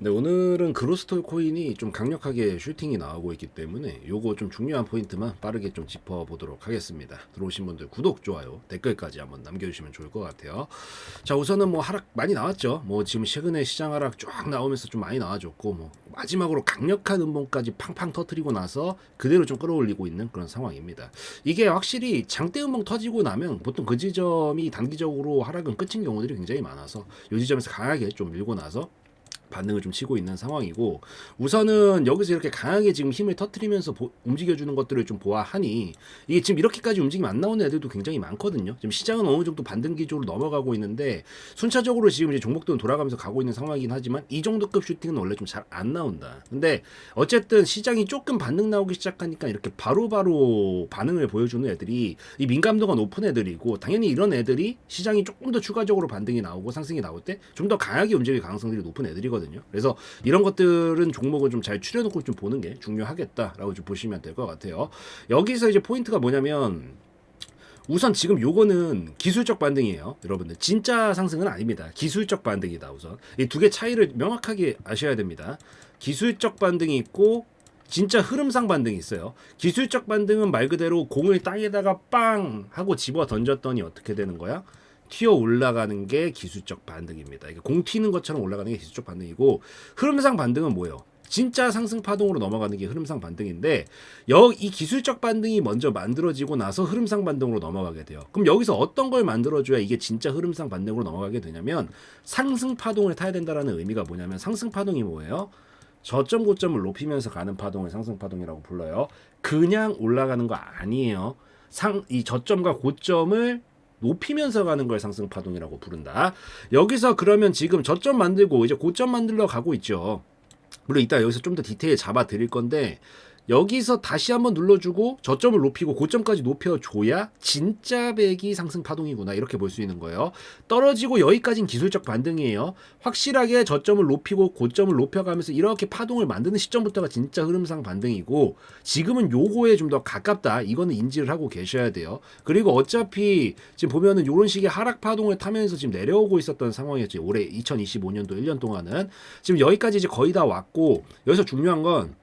네, 오늘은 그로스톨 코인이 좀 강력하게 슈팅이 나오고 있기 때문에 요거 좀 중요한 포인트만 빠르게 좀 짚어보도록 하겠습니다. 들어오신 분들 구독, 좋아요, 댓글까지 한번 남겨주시면 좋을 것 같아요. 자, 우선은 뭐 하락 많이 나왔죠. 뭐 지금 최근에 시장 하락 쫙 나오면서 좀 많이 나와줬고, 뭐 마지막으로 강력한 음봉까지 팡팡 터트리고 나서 그대로 좀 끌어올리고 있는 그런 상황입니다. 이게 확실히 장대 음봉 터지고 나면 보통 그 지점이 단기적으로 하락은 끝인 경우들이 굉장히 많아서 요 지점에서 강하게 좀 밀고 나서 반등을 좀 치고 있는 상황이고 우선은 여기서 이렇게 강하게 지금 힘을 터트리면서 보- 움직여주는 것들을 좀 보아하니 이게 지금 이렇게까지 움직임 안 나오는 애들도 굉장히 많거든요. 지금 시장은 어느 정도 반등 기조로 넘어가고 있는데 순차적으로 지금 이제 종목들은 돌아가면서 가고 있는 상황이긴 하지만 이 정도급 슈팅은 원래 좀 잘 안 나온다. 근데 어쨌든 시장이 조금 반등 나오기 시작하니까 이렇게 바로바로 반응을 보여주는 애들이 이 민감도가 높은 애들이고 당연히 이런 애들이 시장이 조금 더 추가적으로 반등이 나오고 상승이 나올 때 좀 더 강하게 움직일 가능성들이 높은 애들이거든요. 그래서 이런 것들은 종목을 좀 잘 추려놓고 좀 보는 게 중요하겠다라고 좀 보시면 될 것 같아요. 여기서 이제 포인트가 뭐냐면 우선 지금 요거는 기술적 반등이에요. 여러분들 진짜 상승은 아닙니다. 기술적 반등이다 우선. 이 두 개 차이를 명확하게 아셔야 됩니다. 기술적 반등이 있고 진짜 흐름상 반등이 있어요. 기술적 반등은 말 그대로 공을 땅에다가 빵 하고 집어 던졌더니 어떻게 되는 거야? 튀어 올라가는 게 기술적 반등입니다. 공 튀는 것처럼 올라가는 게 기술적 반등이고 흐름상 반등은 뭐예요? 진짜 상승 파동으로 넘어가는 게 흐름상 반등인데 여 이 기술적 반등이 먼저 만들어지고 나서 흐름상 반등으로 넘어가게 돼요. 그럼 여기서 어떤 걸 만들어줘야 이게 진짜 흐름상 반등으로 넘어가게 되냐면 상승 파동을 타야 된다라는 의미가 뭐냐면 상승 파동이 뭐예요? 저점 고점을 높이면서 가는 파동을 상승 파동이라고 불러요. 그냥 올라가는 거 아니에요. 상 이 저점과 고점을 높이면서 가는 걸 상승 파동이라고 부른다. 여기서 그러면 지금 저점 만들고 이제 고점 만들러 가고 있죠. 물론 이따 여기서 좀 더 디테일 잡아 드릴 건데 여기서 다시 한번 눌러주고 저점을 높이고 고점까지 높여줘야 진짜 배기 상승 파동이구나 이렇게 볼 수 있는 거예요. 떨어지고 여기까지는 기술적 반등이에요. 확실하게 저점을 높이고 고점을 높여가면서 이렇게 파동을 만드는 시점부터가 진짜 흐름상 반등이고 지금은 요거에 좀 더 가깝다. 이거는 인지를 하고 계셔야 돼요. 그리고 어차피 지금 보면은 이런 식의 하락 파동을 타면서 지금 내려오고 있었던 상황이었지. 올해 2025년도 1년 동안은 지금 여기까지 이제 거의 다 왔고 여기서 중요한 건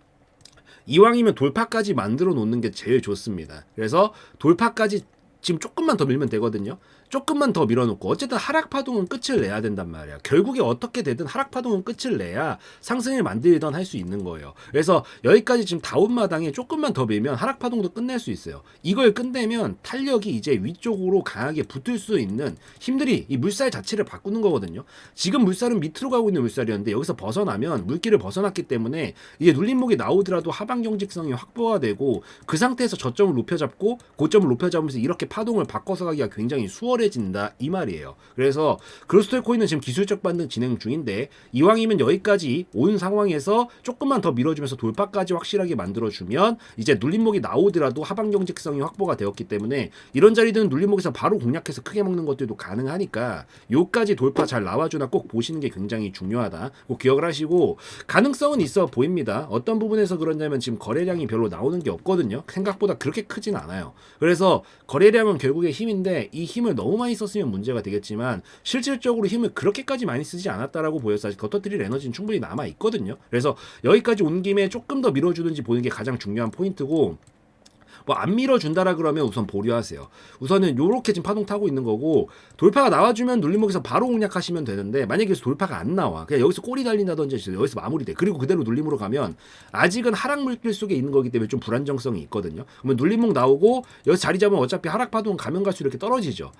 이왕이면 돌파까지 만들어 놓는 게 제일 좋습니다. 그래서 돌파까지 지금 조금만 더 밀면 되거든요. 조금만 더 밀어놓고 어쨌든 하락 파동은 끝을 내야 된단 말이야. 결국에 어떻게 되든 하락 파동은 끝을 내야 상승을 만들던 할 수 있는 거예요. 그래서 여기까지 지금 다운 마당에 조금만 더 밀면 하락 파동도 끝낼 수 있어요. 이걸 끝내면 탄력이 이제 위쪽으로 강하게 붙을 수 있는 힘들이 이 물살 자체를 바꾸는 거거든요. 지금 물살은 밑으로 가고 있는 물살이었는데 여기서 벗어나면 물기를 벗어났기 때문에 이제 눌림목이 나오더라도 하방 경직성이 확보가 되고 그 상태에서 저점을 높여 잡고 고점을 높여 잡으면서 이렇게 파동을 바꿔서 가기가 굉장히 수월해 진다 이 말이에요. 그래서 그로스토 코인은 지금 기술적 반등 진행 중인데 이왕이면 여기까지 온 상황에서 조금만 더 밀어주면서 돌파까지 확실하게 만들어주면 이제 눌림목이 나오더라도 하방 경직성이 확보가 되었기 때문에 이런 자리들은 눌림목에서 바로 공략해서 크게 먹는 것들도 가능하니까 요까지 돌파 잘 나와주나 꼭 보시는 게 굉장히 중요하다. 꼭 기억을 하시고 가능성은 있어 보입니다. 어떤 부분에서 그러냐면 지금 거래량이 별로 나오는 게 없거든요. 생각보다 그렇게 크진 않아요. 그래서 거래량은 결국에 힘인데 이 힘을 너무 많이 썼으면 문제가 되겠지만 실질적으로 힘을 그렇게까지 많이 쓰지 않았다라고 보여서 아직 더 터뜨릴 에너지는 충분히 남아 있거든요. 그래서 여기까지 온 김에 조금 더 밀어주는지 보는 게 가장 중요한 포인트고 뭐 안 밀어준다라 그러면 우선 보류하세요. 우선은 요렇게 지금 파동 타고 있는 거고 돌파가 나와주면 눌림목에서 바로 공략하시면 되는데 만약에 여기서 돌파가 안 나와 그냥 여기서 꼬리 달린다든지 여기서 마무리돼 그리고 그대로 눌림으로 가면 아직은 하락 물길 속에 있는 거기 때문에 좀 불안정성이 있거든요. 그러면 눌림목 나오고 여기서 자리 잡으면 어차피 하락 파동 가면 갈수록 이렇게 떨어지죠.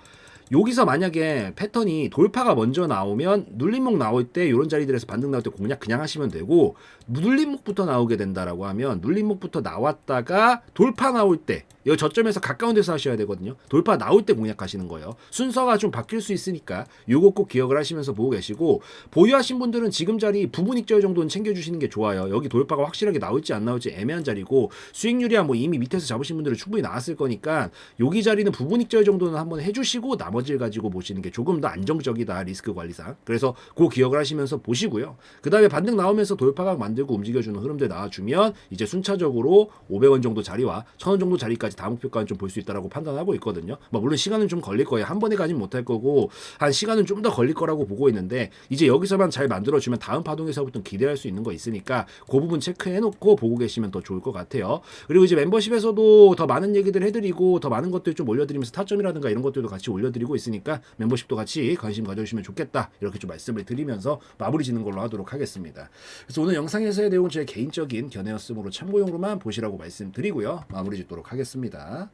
여기서 만약에 패턴이 돌파가 먼저 나오면 눌림목 나올 때 이런 자리들에서 반등 나올 때 공략 그냥 하시면 되고 눌림목부터 나오게 된다라고 하면 눌림목부터 나왔다가 돌파 나올 때 여기 저점에서 가까운 데서 하셔야 되거든요. 돌파 나올 때 공략하시는 거예요. 순서가 좀 바뀔 수 있으니까 요거 꼭 기억을 하시면서 보고 계시고 보유하신 분들은 지금 자리 부분 익절 정도는 챙겨주시는 게 좋아요. 여기 돌파가 확실하게 나올지 안 나올지 애매한 자리고 수익률이야 뭐 이미 밑에서 잡으신 분들은 충분히 나왔을 거니까 여기 자리는 부분 익절 정도는 한번 해주시고 나머지 나머지를 가지고 보시는 게 조금 더 안정적이다 리스크 관리상. 그래서 그 기억을 하시면서 보시고요. 그 다음에 반등 나오면서 돌파각 만들고 움직여주는 흐름들 나와주면 이제 순차적으로 500원 정도 자리와 1000원 정도 자리까지 다음 목표가는 좀 볼 수 있다라고 판단하고 있거든요. 뭐 물론 시간은 좀 걸릴 거예요. 한 번에 가진 못할 거고 한 시간은 좀 더 걸릴 거라고 보고 있는데 이제 여기서만 잘 만들어주면 다음 파동에서부터 기대할 수 있는 거 있으니까 그 부분 체크해놓고 보고 계시면 더 좋을 것 같아요. 그리고 이제 멤버십에서도 더 많은 얘기들 해드리고 더 많은 것들 좀 올려드리면서 타점이라든가 이런 것들도 같이 올려 드리고 있으니까 멤버십도 같이 관심 가져주시면 좋겠다 이렇게 좀 말씀을 드리면서 마무리 짓는 걸로 하도록 하겠습니다. 그래서 오늘 영상에서의 내용은 제 개인적인 견해였으므로 참고용으로만 보시라고 말씀드리고요. 마무리 짓도록 하겠습니다.